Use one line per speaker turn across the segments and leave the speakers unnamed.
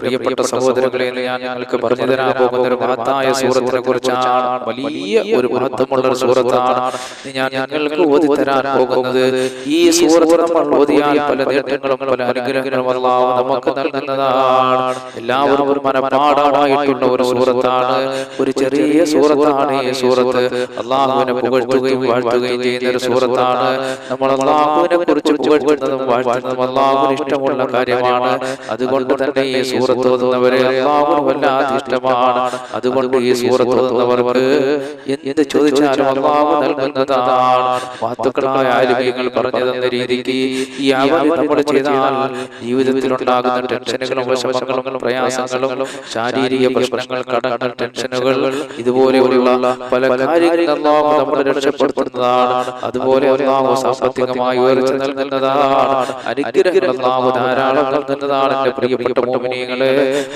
പ്രിയപ്പെട്ട സഹോദരങ്ങളെ ഞാൻ നിങ്ങൾക്ക് പറഞ്ഞു തരാൻ പോകുന്ന ഒരു മഹത്തായ സൂറത്തിനെ കുറിച്ചാണ് വലിയ ഒരു സൂറത്താണ് ഞാൻ ഞങ്ങൾക്ക് ഓതി പോകുന്നത്. ഈ സൂറത്ത് ഓതിയാൽ പല നേട്ടങ്ങളും അല്ലാഹു നമുക്ക് നൽകുന്നതാണ്. എല്ലാവരും ഒരു മനപാഠമായിട്ടുള്ള ഒരു സൂറത്താണ്. ഒരു ചെറിയ സൂറത്താണ് ഈ സൂറത്ത്. അള്ളാഹുവിനെ പുകഴ്ത്തുകയും വാഴ്ത്തുകയും ചെയ്യുന്ന ഒരു സൂറത്താണ്. നമ്മൾ അള്ളാഹുവിനെ കുറിച്ച് പുകഴ്ത്തുന്നതും വാഴ്ത്തുന്നതും അള്ളാഹുവിന് ഇഷ്ടമുള്ള കാര്യമാണ്. അതുകൊണ്ട് തന്നെ ഈ സൂറത്ത് ഓതുന്നവരെ അള്ളാഹുവിന് വല്ലാതെ ഇഷ്ടമാണ്. അതുകൊണ്ട് ഈ സൂറത്ത് ഓതുന്നവർക്ക് എന്ത് ചോദിച്ചാലും അള്ളാഹു നൽകുന്നതാണ്. മഹത്തുക്കളായ ആലുമീങ്ങൾ പറഞ്ഞു തന്ന രീതിക്ക് ഈ നമ്മൾ ചെയ്താൽ ജീവിതത്തിൽ ഉണ്ടാകുന്ന ടെൻഷനുകളും വിഷമങ്ങളും പ്രയാസങ്ങളും ശാരീരിക പ്രശ്നങ്ങൾ കടങ്ങൾ ടെൻഷനുകൾ ഇതുപോലെയുള്ള പല കാര്യങ്ങളും അള്ളാഹു നമ്മളെ രക്ഷപ്പെടുത്തുന്നതാണ്. അതുപോലെ അള്ളാഹു സാമ്പത്തികമായി നൽകുന്നതാണ്. ധാരാളം നൽകുന്നതാണ് എന്റെ പ്രിയപ്പെട്ട മോമിനിയങ്ങളെ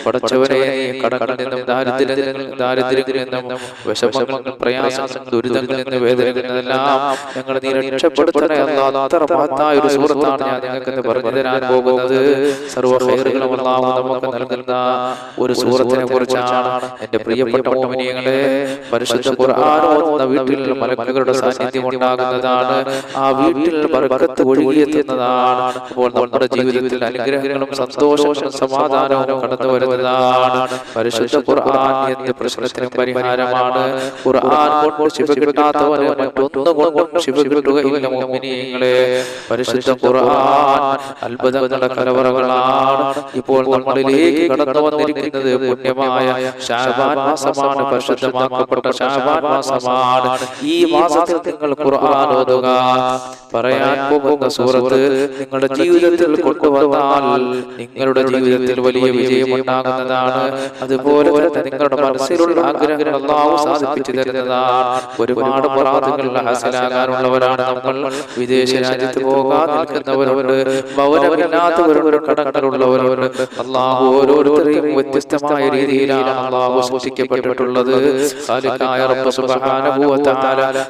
പടച്ചവരെ കടകളിൽ നിന്നും ദാരിദ്ര്യത്തിൽ ദാരിദ്ര്യത്തിൽ നിന്നും വിഷമങ്ങൾ പ്രയാസങ്ങൾ ദുരിതങ്ങളിൽ നിന്ന് വേദനകളിൽ നിന്നെല്ലാം ഞങ്ങൾ നീ രക്ഷപ്പെടുത്തണേ. അല്ലാ അത്ര മഹത്തായ ഒരു സുഹൃത്താണ് ഞാൻ നിങ്ങൾക്ക് പറഞ്ഞു തരാൻ പോകുന്നത്. സർവ ഹൈറുകളും അള്ളാഹു നമുക്ക് നൽകുന്ന ഒരു സൂറത്തിനെ കുറിച്ചാണ് എന്റെ പ്രിയപ്പെട്ട മോമിനിയങ്ങളെ പരിശുദ്ധ ഖുർആൻ ഓതുന്ന വീട്ടിൽ മലക്കുകളുടെ സാന്നിധ്യം ഉണ്ടാകുന്നതാണ്. ആ വീട്ടിൽ ബർക്കത്ത് ഒഴുകിയെത്തുന്നതാണ്. അപ്പോൾ നമ്മുടെ ജീവിതത്തിൽ അനുഗ്രഹങ്ങളും സന്തോഷവും സമാധാനവും കടന്നു വരുന്നതാണ്. പരിശുദ്ധ ഖുർആൻ എന്ന പ്രശ്നത്തിനും പരിഹാരമാണ്. ഖുർആൻ കൊണ്ട് ശിവ കിട്ടാത്തവന് മറ്റൊന്നുകൊണ്ടും ശിവ കിട്ടുകയില്ല മോമിനിയങ്ങളെ പരിശുദ്ധ ഖുർആൻ അത്ഭുതങ്ങളുടെ കലവറകളാണ്. ഇപ്പോൾ നമ്മളിലേക്ക് കടന്നു വന്നിരിക്കുന്നത് പുണ്യമായ ഷാബാൻ മാസമാണ്. പരിശുദ്ധമാക്കപ്പെട്ട ഷാബാൻ മാസമാണ്. ഈ മാസത്തിൽ നിങ്ങൾ ഖുർആൻ ഓതുക. പറയാൻ പോകുന്ന സൂറത്ത് നിങ്ങളുടെ ജീവിതത്തിൽ കൊണ്ടുവന്നാൽ നിങ്ങളുടെ ജീവിതത്തിൽ വലിയ വിജയം ഉണ്ടാകുന്നതാണ്. അതുപോലെ തന്നെ നിങ്ങളുടെ മനസ്സിലുള്ള ആഗ്രഹങ്ങൾ അള്ളാഹു സാധിപ്പിച്ചു തരുന്നതാണ്. ഒരുപാട് മുറാദുകൾ ഹാസിലാകാനുള്ളവരാണ് നമ്മൾ. വിദേശ രാജ്യത്ത് പോകാൻ നിൽക്കുന്നവരുണ്ട്. ഭവനമില്ലാത്തവരുണ്ട് കടങ്ങളുള്ളവരുണ്ട് അള്ളാഹു ഓരോരുത്തരെയും വ്യത്യസ്തമായ രീതിയിലാണ് അള്ളാഹു സൂക്ഷിക്കപ്പെട്ടിട്ടുള്ളത്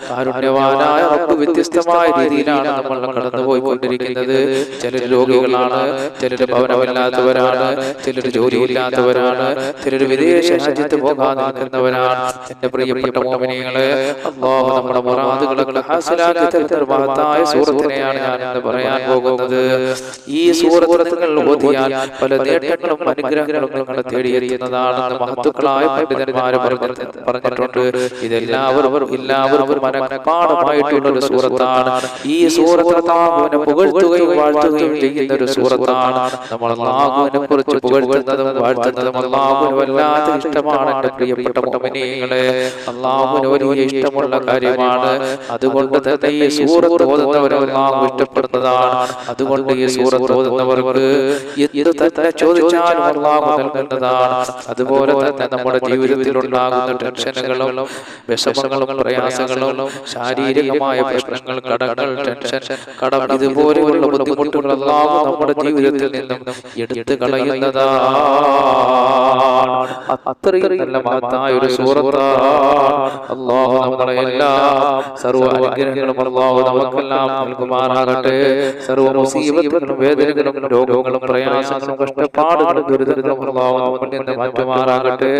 കാരുണ്യവാനായ വ്യത്യസ്തമായ രീതിയിലാണ് നമ്മൾ കടന്നുപോയിക്കൊണ്ടിരിക്കുന്നത് ചിലർ രോഗികളാണ് ചിലർ ഭവനമില്ലാത്തവരാണ് ചിലർ ജോലിയില്ലാത്തവരാണ് ചിലർ വിദേശ രാജ്യത്ത് പോകാൻ നിൽക്കുന്നവരാണ്. എന്റെ പ്രിയപ്പെട്ട മോമിനികളെ അള്ളാഹു നമ്മുടെ മുറാദുകളൊക്കെ ഹാസിലാക്കി തരുന്ന മഹത്തായ സൂറത്തിനെയാണ് ഞാൻ ഇന്ന് പറയാൻ പോകുന്നത്. ഈ സൂറത്തുകൾ ഓതിയാൽ പല നേട്ടങ്ങളും അനുഗ്രഹങ്ങളും നിങ്ങൾ തേടിയെത്തുന്നതാണെന്ന് മഹത്തുക്കളായ പണ്ഡിതന്മാര് പറഞ്ഞ- പറഞ്ഞിട്ടുണ്ട്. ഇതെല്ലാവരും എല്ലാവരും മനഃപ്പാടമായിട്ടുള്ള ഒരു സൂറത്താണ് ഈ സൂറത്ത് അള്ളാഹുവിനെ പുകഴ്ത്തുകയും വാഴ്ത്തുകയും ചെയ്യുന്ന ഒരു സൂറത്താണ് നമ്മൾ അള്ളാഹുവിനെ കുറിച്ച് പുകഴ്ത്തുന്നതും വാഴ്ത്തുന്നതും അള്ളാഹുവിന് വല്ലാത്ത ഇഷ്ടമാണ് എന്റെ പ്രിയപ്പെട്ട മോമിനികളെ അള്ളാഹുവിന് വലിയ ഇഷ്ടമുള്ള കാര്യമാണ്. അതുകൊണ്ട് തന്നെ ഈ സൂറത്ത് ഓതുന്നവരെ അള്ളാഹു ഇഷ്ടപ്പെടുന്നതാണ്. അതുകൊണ്ട് ഈ സൂറത്ത് ഓതുന്നവർക്ക് എന്ത് തന്നെ ചോദിച്ചാലും അള്ളാഹു നൽകുന്നതാണ് അതുപോലെ തന്നെ നമ്മുടെ ജീവിതത്തിൽ ഉണ്ടാകുന്ന ടെൻഷനുകളും വിഷമങ്ങളും പ്രയാസങ്ങളും ശാരീരികമായ പ്രശ്നങ്ങൾ കടകൾ ടെൻഷൻ കടം ഇതുപോലെയുള്ള ബുദ്ധിമുട്ടുകൾ അള്ളാഹു നമ്മുടെ ജീവിതത്തിൽ നിന്നും എടുത്തു കളയുന്നതാണ് അത്രയും നല്ല മഹത്തായ ഒരു സൂറത്താണ് അള്ളാഹു നമ്മളെ എല്ലാ സർവ അനുഗ്രഹങ്ങളും അള്ളാഹു നമുക്കെല്ലാം നൽകുമാറാകട്ടെ. സർവ മുസീബത്തുകളും വേദനകളും രോഗങ്ങളും പ്രയാസങ്ങളും കഷ്ടപ്പാടുകളും ദുരിതങ്ങളും അള്ളാഹു നമ്മിൽ നിന്ന് മാറ്റുമാറാകട്ടെ.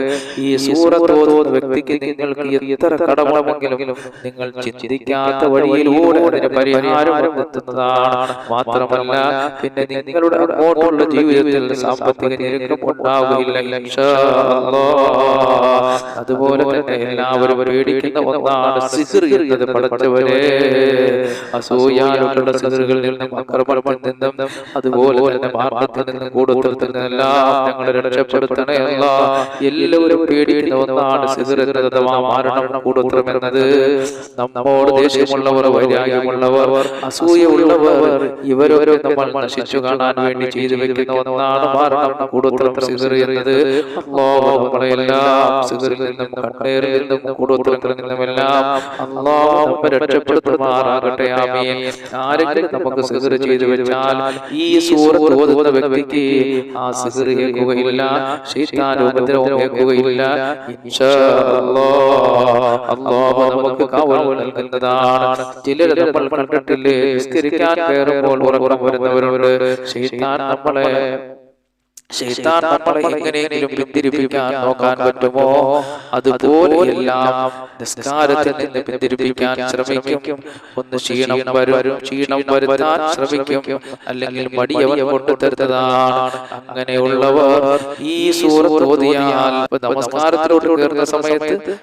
ഈ സൂറത്ത് വ്യക്തിക്ക് നിങ്ങൾക്ക് എത്ര കടമണമെങ്കിലും നിങ്ങൾ ചിന്തിക്കാത്ത വഴിയിലൂടെ പരിഹാരം എത്തുന്നതാണ് മാത്രമല്ല പിന്നെ നിങ്ങളുടെ അങ്ങോട്ടുള്ള ജീവിതത്തിൽ സാമ്പത്തിക ഞെരുക്കം ഉണ്ടാവുകയില്ല. അതുപോലെ തന്നെ എല്ലാവരും പേടിക്കുന്ന ഒന്നാണ് സിഹിർ എന്നത് പഠിച്ചവരെ. അസൂയാലുള്ള സിസിറുകളിൽ നിന്നും അക്രമത്തിൽ നിന്നും അതുപോലെ തന്നെ മാർഗത്തിൽ നിന്നും കൂടുതൽ എല്ലാം ഞങ്ങളെ രക്ഷപ്പെടുത്തണേ അല്ല. എല്ലാവരും പേടിക്കുന്ന ഒന്നാണ് സിഹിർ എന്നത്. അഥവാ മാരണം കൂടുതൽ എന്നത്. നമ്മോട് ദേഷ്യമുള്ളവർ വൈരാഗ്യമുള്ളവർ അസൂയുള്ളവർ ഇവരൊരു നമ്മൾ നശിച്ചു കാണാൻ വേണ്ടി ചെയ്തു വെക്കുന്ന ഒന്നാണ് സിഹിർ എന്നത് അല്ലാഹു നമ്മളെല്ലാം സിഹിറിൽ നിന്നും കണ്ണേറിൽ നിന്നും കൂടുതലും നിന്നും എല്ലാം അല്ലാഹു നമ്മെ രക്ഷപ്പെടുത്തുമാറാകട്ടെ. ആമീൻ. ആരെങ്കിലും നമുക്ക് സിഹിർ ചെയ്തു വെച്ചാൽ ഈ സൂറത്ത് ഓതുന്ന വ്യക്തിക്ക് ആ സിഹിർ ഏൽക്കുകയില്ല. ശൈത്താൻ ഉപദ്രവം ഇൻഷാ അല്ലാഹ് അല്ലാഹു നമുക്ക് കാവൽ നൽകുന്നതാണ്. ചിലർ നമ്മൾ കണ്ടിട്ടില്ലേ? നിസ്കരിക്കാൻ കയറുമ്പോൾ ഉറക്കം വരുന്നവരോട് നമ്മളെ ശൈത്താൻ നമ്മളെ എങ്ങനെയെങ്കിലും പിന്തിരിപ്പിക്കാൻ നോക്കാൻ പറ്റുമോ? അതുപോലെ എല്ലാം നിസ്കാരത്തിൽ നിന്ന് പിന്തിരിപ്പിക്കാൻ ശ്രമിക്കും. ഒന്ന് ക്ഷീണം വരും ക്ഷീണം വരുത്താൻ ശ്രമിക്കും. അല്ലെങ്കിൽ മടിയവൻ കൊണ്ടുതരുന്നതാണ്. അങ്ങനെയുള്ളവർ ഈ സൂറത്ത് ഓതിയാൽ നമസ്കാരത്തിലോട്ട് കയറുന്ന സമയത്ത്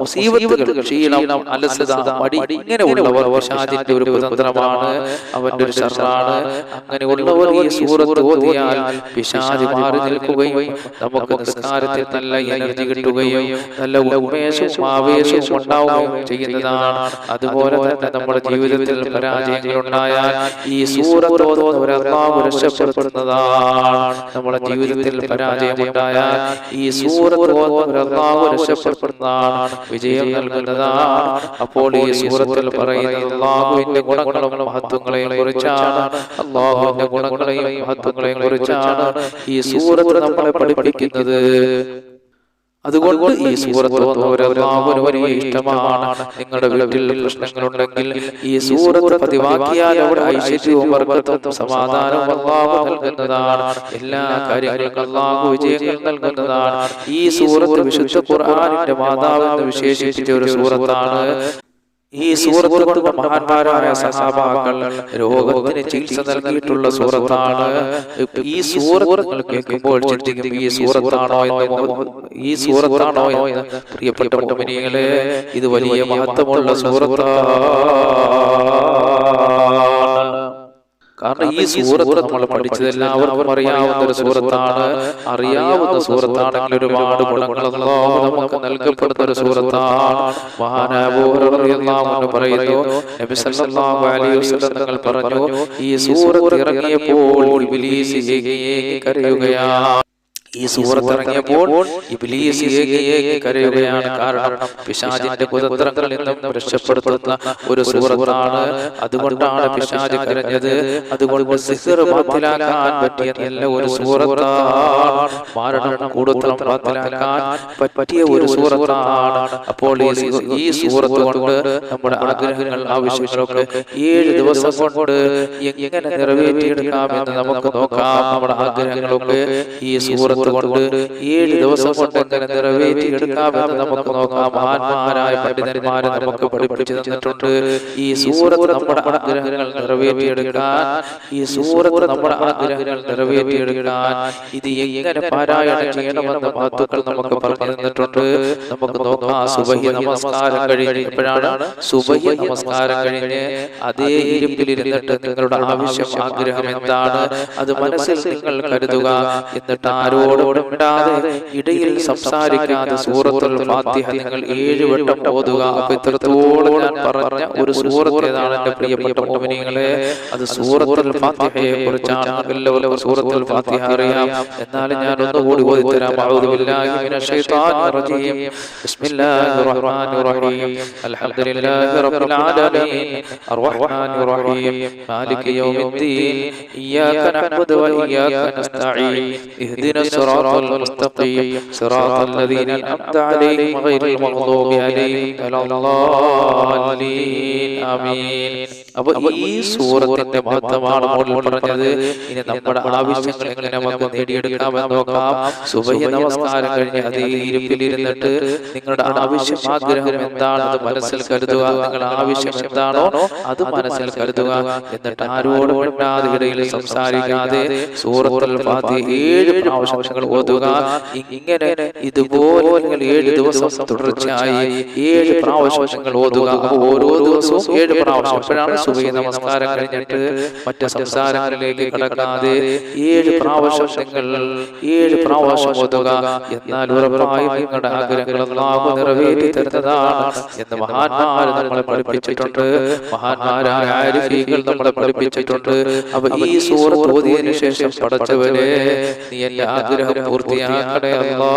മുസീബത്തുകൾ ക്ഷീണം അലസത മടി ഇങ്ങനെയുള്ളവർ ഷാജിന്റെ ഒരു കുതന്ത്രമാണ് അവന്റെ ഒരു ശർറാണ് അങ്ങനെയുള്ളവർ ഈ സൂറത്ത് ഓതിയാൽ പിശാചി മാറി നിൽക്കുകയും നമുക്ക് നിസ്കാരത്തിൽ നല്ല എനർജി കിട്ടുകയും നല്ല ഉന്മേഷവും ആവേശവും ഉണ്ടാവുകയും ചെയ്യുന്നതാണ്. അതുപോലെ തന്നെ നമ്മുടെ ജീവിതത്തിൽ പരാജയങ്ങൾ ഉണ്ടായാൽ ഈ സൂറത്ത് ഓതുന്നവരെ അള്ളാഹു രക്ഷപ്പെടുത്തുന്നതാണ്. നമ്മുടെ ജീവിതത്തിൽ പരാജയം ഉണ്ടായാൽ ഈ സൂറത്ത് ഓതുന്നവരെ അള്ളാഹു രക്ഷപ്പെടുത്തുന്നതാണ്. വിജയം നൽകുന്നതാണ്. അപ്പോൾ ഈ സൂറത്തിൽ പറയുന്നത് അള്ളാഹുവിന്റെ ഗുണങ്ങളും മഹത്വങ്ങളെയും കുറിച്ചാണ്. അള്ളാഹുവിന്റെ ഗുണങ്ങളെയും മഹത്വങ്ങളെയും കുറിച്ചാണ്. ഈ സൂറത്ത് നമ്മളെ പഠിപ്പിക്കുന്നത് അതുകൊണ്ട് ഈ സൂറത്ത് ഓതുന്നവരെല്ലാവരും വലിയ ഇഷ്ടമാണ്. നിങ്ങളുടെ വീട്ടിൽ പ്രശ്നങ്ങളുണ്ടെങ്കിൽ ഈ സൂറത്ത് പതിവാക്കിയാൽ അവിടെ ഐശ്വര്യവും വർഗത്വം സമാധാനവും അള്ളാഹു നൽകുന്നതാണ്. എല്ലാ കാര്യങ്ങൾക്കും അള്ളാഹു വിജയങ്ങൾ നൽകുന്നതാണ്. ഈ സൂറത്ത് വിശുദ്ധ ഖുർആാനിന്റെ മാതാവ് എന്ന് വിശേഷിപ്പിച്ച ഒരു സൂറത്താണ്. ഈ സൂറത്ത് കൊണ്ട് മഹാന്മാരായ സഹാബാക്കൾ രോഗത്തിന് ചികിത്സ നൽകിയിട്ടുള്ള സൂറത്താണ്. ഈ സൂറത്ത് കേൾക്കുമ്പോൾ ചിന്തിക്കും ഈ സൂറത്താണോ എന്ന് ഈ സൂറത്താണോ എന്ന് പ്രിയപ്പെട്ട മുമിനികളെ ഇത് വലിയ മഹത്വമുള്ള സൂറത്താണ് കാരണം ഈ സൂറത്ത് നമ്മൾ പഠിച്ചതെല്ലാം അവർ അറിയാവുന്ന ഒരു സൂറത്താണ്. അറിയാവുന്ന സൂറത്താണെങ്കിൽ ഒരുപാട് ഗുണങ്ങൾ നമുക്ക് നൽകപ്പെടുന്ന ഒരു സൂറത്താണ്. മഹാനാബൂഹു പറയുന്നു. തങ്ങൾ പറഞ്ഞു ഈ സൂറത്ത് ഇറങ്ങിയപ്പോൾ കരയുകയാണ് ഈ സൂറത്ത് ഇറങ്ങിയപ്പോൾ ഇബ്ലീസ് ഏകി ഏകി കരയുകയാണ് കാരണം പിശാചിന്റെ കുതന്ത്രങ്ങളിൽ നിന്നും രക്ഷപ്പെടുത്തുന്ന ഒരു സൂറത്താണ്. അതുകൊണ്ടാണ് പിശാജ് കരഞ്ഞത്. അതുകൊണ്ട് സിഹിർ ബാത്തിലാക്കാൻ പറ്റിയ നല്ല ഒരു സൂറത്താണ്. മാരണം കൂടുതൽ ബാത്തിലാക്കാൻ പറ്റിയ ഒരു സൂറത്താണ്. അപ്പോൾ ഈ സൂറത്ത് കൊണ്ട് നമ്മുടെ ആഗ്രഹങ്ങൾ ആവശ്യങ്ങളൊക്കെ ഏഴ് ദിവസം കൊണ്ട് എങ്ങനെ നിറവേറ്റിയെടുക്കാമെന്ന് നമുക്ക് നോക്കാം. നമ്മുടെ ആഗ്രഹങ്ങളൊക്കെ ഈ സൂറത്ത് കൊണ്ട് ഏഴ് ദിവസം കൊണ്ട് എങ്ങനെ നിറവേറ്റിയെടുക്കാമെന്ന് നമുക്ക് നോക്കാം. മഹാന്മാരായ പണ്ഡിതന്മാരെ നമുക്ക് പഠിപ്പിച്ചു തന്നിട്ടുണ്ട്. ഈ സൂറത്ത് നമ്മുടെ ആഗ്രഹങ്ങൾ നിറവേറ്റിയെടുക്കാൻ ഈ സൂറത്ത് നമ്മുടെ ആഗ്രഹങ്ങൾ നിറവേറ്റിയെടുക്കാൻ ഇത് എങ്ങനെ പാരായണം ചെയ്യണമെന്ന് മഹത്വങ്ങൾ നമുക്ക് പറഞ്ഞു തന്നിട്ടുണ്ട് നമുക്ക് നോക്കാം. സുബഹി നമസ്കാരം കഴിഞ്ഞപ്പോഴാണ് സുബഹി നമസ്കാരം കഴിഞ്ഞ് അതേ ഇരിപ്പിലിരുന്നിട്ട് നിങ്ങളുടെ ആവശ്യം ആഗ്രഹം എന്താണ്? അത് മനസ്സിൽ നിങ്ങൾ കരുതുക എന്നിട്ട് ഇടാതെ ഇടയിൽ സംസാരിക്കാതെ സൂറത്തുൽ ഫാത്തിഹ നിങ്ങൾ ഏഴ് വട്ടം ഓതുക. അപ്പൊ ഇത്രത്തോളം ഞാൻ പറഞ്ഞ ഒരു സൂറത്ത് ഏതാണ് എന്റെ പ്രിയപ്പെട്ട മോമിനികളെ അത് സൂറത്തുൽ ഫാത്തിഹയെ കുറിച്ചാണ് എല്ലാവർക്കും സൂറത്തുൽ ഫാത്തിഹ അറിയാം. എന്നാലും ഞാൻ ഒന്നുകൂടി ഓതി തരാം. അഊദു ബില്ലാഹി മിനശ് ശൈത്താനിർ റജീം. ബിസ്മില്ലാഹിർ റഹ്മാനിർ റഹീം. അൽഹംദുലില്ലാഹി റബ്ബിൽ ആലമീൻ. അർറഹ്മാനിർ റഹീം. മാലികി യൗമിദ്ദീൻ. ഇയ്യാക നഅ്ബുദു ഇയ്യാക നസ്തഈൻ. ഇഹ്ദിന الصراط المستقيم صراط الذين أنعمت عليهم غير المغضوب عليهم ولا الضالين آمين അപ്പൊ ഈ സൂറത്തിന്റെ മഹത്വമാണ് മുകളിൽ പറഞ്ഞത് ഇനി നമ്മുടെ ആവശ്യങ്ങൾ എങ്ങനെ നമുക്ക് നേടിയെടുക്കാമെന്ന് നോക്കാം സുബഹി നമസ്കാരം കഴിഞ്ഞ് അതേ ഇരിപ്പിലിരുന്നിട്ട് നിങ്ങളുടെ ആവശ്യം ആഗ്രഹം എന്താണെന്ന് മനസ്സിൽ കരുതുക നിങ്ങളുടെ ആവശ്യം എന്താണോ അത് മനസ്സിൽ കരുതുക എന്നിട്ട് ആരോടും മിണ്ടാതെ ഇടയിൽ സംസാരിക്കാതെ സൂറത്തുൽ ഫാത്തിഹ ഏഴ് പ്രാവശ്യം നിങ്ങൾ ഓതുക. ഇങ്ങനെ ഇതുപോലെ ഏഴ് ദിവസം തുടർച്ചയായി ഏഴ് പ്രാവശ്യങ്ങൾ ഓതുക. ഓരോ ദിവസവും ഏഴ് പ്രാവശ്യം. അപ്പോഴാണ് സുബഹി നമസ്കാരം കഴിഞ്ഞിട്ട് മറ്റ് സംസാരങ്ങളിലേക്ക് കടക്കാതെ ഏഴ് പ്രാവശ്യങ്ങൾ ഏഴ് പ്രാവശ്യം ഓതുക. എന്നാൽ ഉറപ്പായും നിങ്ങളുടെ ആഗ്രഹങ്ങൾ നിറവേറ്റി തരുന്നതാണ് എന്ന് മഹാന്മാർ നമ്മളെ പഠിപ്പിച്ചിട്ടുണ്ട്. മഹാന്മാരായ ആരിഫീകൾ നമ്മളെ പഠിപ്പിച്ചിട്ടുണ്ട്. അപ്പൊ ഈ സൂറത്ത് ഓതിയതിനു ശേഷം പടച്ചവരെ നീ എന്റെ ആഗ്രഹം പൂർത്തിയാക്കണേ അല്ലാ.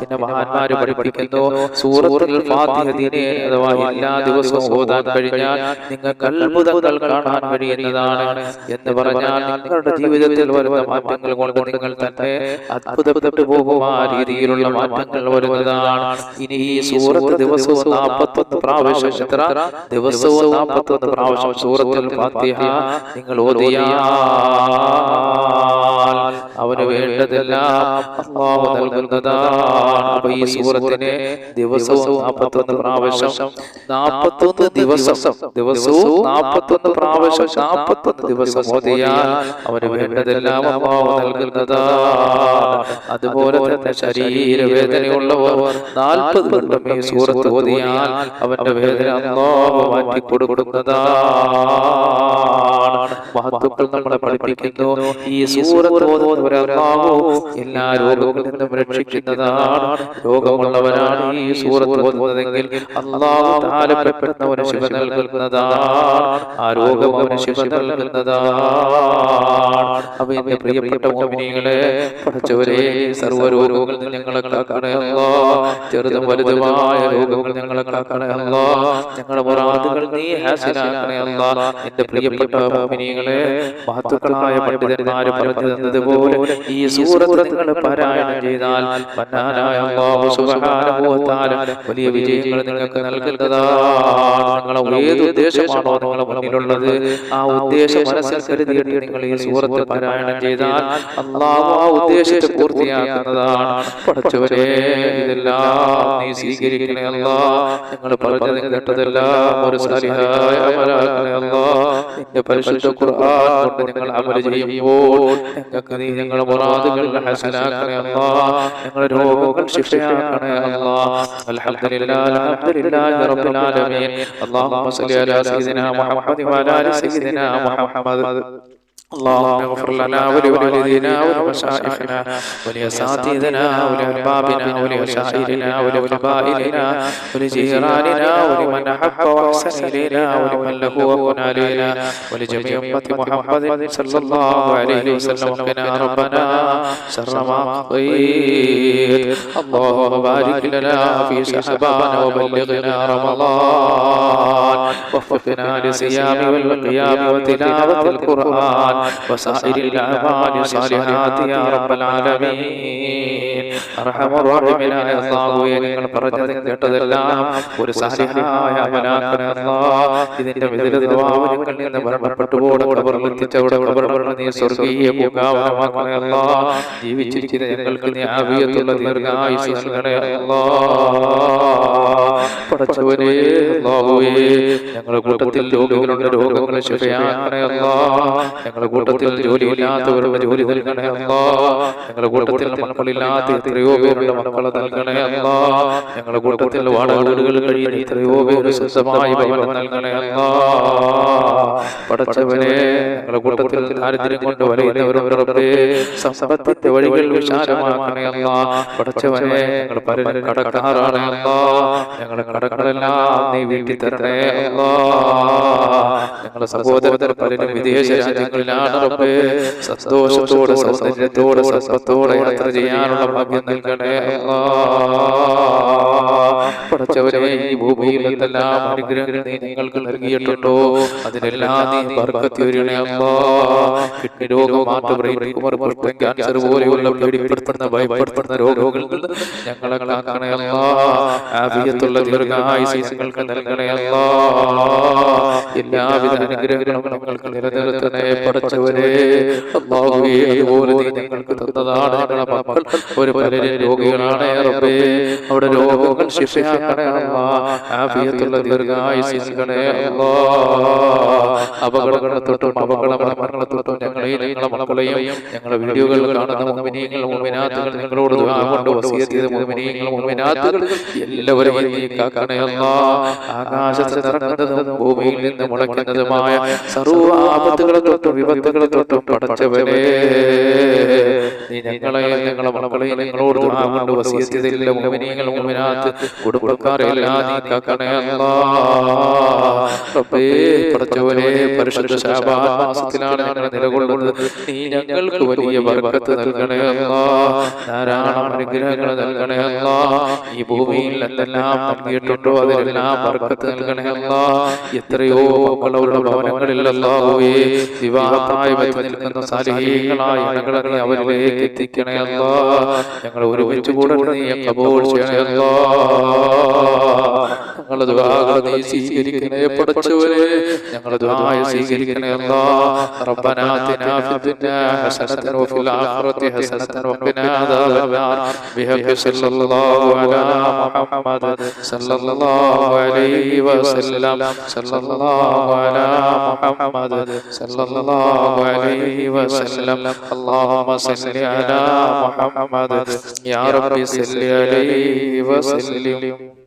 പിന്നെ മഹാന്മാര് പഠിപ്പിക്കുന്നു. സൂറത്തുൽ ഫാത്തിഹ ദിനെ അഥവാ എല്ലാ ദിവസവും ഓതാൻ കഴിഞ്ഞ കഴിഞ്ഞാൽ നിങ്ങൾക്ക് അത്ഭുതങ്ങൾ കാണാൻ കഴിയുന്നതാണ് എന്ന് പറഞ്ഞാൽ നിങ്ങളുടെ ജീവിതത്തിൽ വരുന്ന മാറ്റങ്ങൾ കൊണ്ട് നിങ്ങൾ തന്നെ അത്ഭുതപ്പെട്ടു പോകും. ആ രീതിയിലുള്ള മാറ്റങ്ങൾ വരുന്നതാണ്. ഇനി ഈ സൂറത്ത് ദിവസവും നാൽപ്പത്തൊന്ന് പ്രാവശ്യം എത്ര? ദിവസവും നാൽപ്പത്തൊന്ന് പ്രാവശ്യം സൂറത്തിൽ ഫാത്തിഹ നിങ്ങൾ ഓതിയാൽ അവന് വേണ്ടതെല്ലാം അള്ളാഹു നൽകുന്നതാണ്. അപ്പൊ ഈ സൂറത്തിനെ ദിവസവും നാൽപ്പത്തൊന്ന് പ്രാവശ്യം നാൽപ്പത്തൊന്ന് ദിവസം ദിവസവും നാൽപ്പത്തൊന്ന് പ്രാവശ്യം നാൽപ്പത്തൊന്ന് ദിവസം ഓതിയാൽ അവന് വേണ്ടതെല്ലാം അള്ളാഹു നൽകുന്നതാണ്. അതുപോലെ തന്നെ ശരീരവേദനയുള്ളവർ നാൽപ്പത് കൊല്ലം ഈ സൂറത്ത് ഓതിയാൽ അവന്റെ വേദന അള്ളാഹു മാറ്റി കൊടുക്കുന്നതാണ്. മഹത്വക്കൾ നമ്മളെ പഠിപ്പിക്കുന്നു. ഈ സൂറത്ത് അള്ളാഹു എല്ലാ രോഗങ്ങളിൽ നിന്നും രക്ഷിക്കുന്നതാണ്. രോഗമുള്ളവരാണ് ഈ സൂറത്ത് ഓതുന്നതെങ്കിൽ അള്ളാഹു താലപ്പെടുന്നവന് ശിവ നൽകുന്നതാണ്. ആ രോഗം അവന് ശിവ നൽകുന്നതാണ്. അപ്പൊ എന്റെ പ്രിയപ്പെട്ട മോമിനികളെ പഠിച്ചവരെ സർവ രോഗങ്ങളിൽ നിന്ന് ഞങ്ങളെ കാക്കണേ അല്ലാ ചെറുതും വലുതുമായ രോഗങ്ങൾ ഞങ്ങളെ കാക്കണേ അല്ലാ ഞങ്ങളുടെ മുറാദുകൾ നീ ഹാസിലാക്കണേ അല്ലാ എന്റെ പ്രിയപ്പെട്ട മോമിനികളെ മഹത്തുക്കളായ പണ്ഡിതന്മാര് പറഞ്ഞു തന്നതുപോലെ ഈ സൂറത്ത് നിങ്ങൾ പാരായണം ചെയ്താൽ മന്നാനായ അല്ലാഹു സുബ്ഹാനഹു വ തആല വലിയ വിജയങ്ങൾ നിങ്ങൾക്ക് നൽകുന്നതാണ് നിങ്ങൾ ഏത് ഉദ്ദേശമാണോ നിങ്ങളുടെ മുന്നിലുള്ളത് ആ ഉദ്ദേശം മനസ്സിൽ കരുതിയിട്ട് നിങ്ങൾ ഈ സൂറത്ത് പാരായണം ചെയ്താൽ അള്ളാഹു ആ ഉദ്ദേശത്തെ പൂർത്തിയാക്കുന്നതാണ്. പഠിച്ചവരെ ഇതെല്ലാം നീ സ്വീകരിക്കണേ അല്ലാ നിങ്ങൾ പറഞ്ഞത് കേട്ടതെല്ലാം ഒരു സാലിഹായ അമലാക്കണേ അല്ലാ നിന്റെ പരിശുദ്ധ ഖുർആൻ കൊണ്ട് നിങ്ങൾ അമൽ ചെയ്യുമ്പോൾ നിങ്ങൾക്ക് നീ ഞങ്ങളുടെ മുറാദുകൾ ഹസനാക്കണേ അല്ലാ. ഞങ്ങളുടെ രോഗങ്ങൾ ശിക്ഷയാക്കണേ അല്ലാ. അൽഹംദുലില്ലാ അൽഹംദുലില്ലാഹി റബ്ബിൽ ആലമീൻ. അല്ലാഹുമ്മ സ്വല്ലി അലാ സയ്യിദിനാ മുഹമ്മദി വഅലാ സയ്യിദിനാ മുഹമ്മദ്. اللهم اغفر لنا ولوالدينا ولمشايخنا ولأساتذتنا ولأحبابنا ولأشاعرنا ولقبائلنا ولجيراننا ولمن أحب وأحسن إلينا ولمن له وكن علينا ولجميع أمة محمد صلى الله عليه وسلم وقنا ربنا شر ما قضيت اللهم بارك لنا في شعبان وبلغنا رمضان وفقنا لصيام والقيام وتلاوة القرآن وسائر الأعمال الصالحات يا رب العالمين കേട്ടതെല്ലാം ഒരു ഇതിന്റെ ഞങ്ങളുടെ കൂട്ടത്തിൽ രോഗികളുടെ രോഗങ്ങളെ ഞങ്ങളുടെ കൂട്ടത്തിൽ ജോലിയില്ലാത്തവരുടെ ജോലി നൽകണേ ഞങ്ങളുടെ കൂട്ടത്തിൽ മക്കളില്ലാത്ത എത്രയോ പേരുടെ മക്കളെ നൽകണേ അല്ല. ഞങ്ങളുടെ കൂട്ടത്തിൽ വാടക വീടുകൾ കഴിയുന്ന എത്രയോ പേര് സ്വന്തമായി ഭവനം നൽകണേ അല്ല. പടച്ചവനെ ഞങ്ങളുടെ കൂട്ടത്തിൽ ദാരിദ്ര്യം കൊണ്ട് വലയുന്നവരവരുടെ സമ്പത്തിന്റെ വഴികൾ വിശാലമാക്കണേ അല്ല. പടച്ചവനെ ഞങ്ങൾ പലരും കടക്കാറാണ് അല്ല. ഞങ്ങളുടെ കടകളെല്ലാം നീ വീട്ടി തരണേ അല്ല. ഞങ്ങളുടെ സഹോദരർ പലരും വിദേശ രാജ്യങ്ങളിലാണ് സന്തോഷത്തോടെ സൗന്ദര്യത്തോടെ സമ്പത്തോടെ യാത്ര ചെയ്യാനുള്ള ഭാഗ്യം നൽകണേ അല്ലാഹ്. ഈ ഭൂമിയിൽ എന്തെല്ലാം അനുഗ്രഹങ്ങൾ നീ ഞങ്ങൾക്ക് നൽകിയിട്ടുണ്ടോ അതിനെല്ലാം നീ ബർക്കത്തിയൊരുണേ അല്ലാഹ് കിഡ്നി രോഗം മാറ്റം ബ്രെയിൻ ട്യൂമർ പുറത്തൻ ക്യാൻസർ പോലെയുള്ള പേടിപ്പെടുത്തുന്ന ഭയപ്പെടുത്തുന്ന രോഗങ്ങളിൽ ഞങ്ങളെ കാക്കണേ ആഫിയത്തുള്ള നൽകണേ എല്ലാവിധ അനുഗ്രഹങ്ങളും ഞങ്ങൾക്ക് നിലനിർത്തണേ പടച്ചവരെ അല്ലാഹുവേ അതുപോലെ നീ ഞങ്ങൾക്ക് തന്നതാണ് ഞങ്ങളുടെ മക്കൾ. ഒരു പലരും രോഗികളാണ് റബ്ബേ. അവിടെ രോഗങ്ങൾ അല്ലാഹ് ആഫിയത്തുള്ള ദീർഘായുസ് നൽകണേ അല്ലാഹ് അപകടങ്ങളെ തൊട്ടും അപകട മരണങ്ങളെ തൊട്ടും ഞങ്ങളെയും നിങ്ങളെ മക്കളെയും ഞങ്ങളുടെ വീഡിയോകൾ കാണുന്ന മുമിനീങ്ങൾ മുമിനാത്തുകൾ നിങ്ങളോട് കൊണ്ട് വസിയത്ത് ചെയ്ത മുമിനീങ്ങൾ മുമിനാത്തുകൾ അല്ലാഹ് ആകാശത്ത് നിറങ്ങുന്നതും ഭൂമിയിൽ നിന്ന് മുളയ്ക്കുന്നതുമായ സർവ ആപത്തുകളെ തൊട്ടും വിപത്തുകളെ തൊട്ടും നീ ഞങ്ങളെയും ഞങ്ങളെ മക്കളെയും നിങ്ങളോട് കൊണ്ട് വസിയത്ത് ചെയ്തില്ല മുമിനീങ്ങൾ മുമിനാത്ത് കുടുംബക്കാരെ നീ കാക്കണേ അല്ലാഹ് റബ്ബേ പടച്ചവനെ പരിശുദ്ധ ശാബാൻ മാസത്തിലാണ് ഞങ്ങൾ നിലകൊള്ളുന്നത്. നീ ഞങ്ങൾക്ക് വലിയ ബർക്കത്ത് നൽകണേ ധാരാളം അനുഗ്രഹങ്ങൾ നൽകണേ ഈ ഭൂമിയിൽ എന്തെല്ലാം നൽകിയിട്ടുണ്ടോ അതിലെല്ലാം ബർക്കത്ത് നൽകണേ എത്രയോ മക്കളവരുടെ ഭവനങ്ങളിൽ അല്ലാഹുവേ വിവാഹപ്രായമായി നിൽക്കുന്ന സാലിഹീകളായ ഞങ്ങളെ നീ അവരിലേക്ക് എത്തിക്കണേ അല്ലാ. ഞങ്ങൾ ഒരുമിച്ച് കൂടെ നീ കബൂൾ ചെയ്യണേ അല്ലാ. ഞങ്ങളുടെ നീ സ്വീകരിക്കണേ പടച്ചവരെ ഞങ്ങളുടെ ദുആയ സ്വീകരിക്കണേ അല്ലാ റബ്ബനാ ആതിനാ ഫിദ്ദുനിയാ ഹസനതൻ വഫിൽ ആഖിറതി ഹസനതൻ വഖിനാ അദാബന്നാർ ബിഹഖി സല്ലല്ലാഹു അലാ മുഹമ്മദ് സല്ലല്ലാഹു അലൈഹി വസല്ലം സല്ലല്ലാഹു അലാ മുഹമ്മദ് സല്ലല്ലാഹു അലൈഹി വസല്ലം اللهم صل على محمد يا رب صل عليه وسلم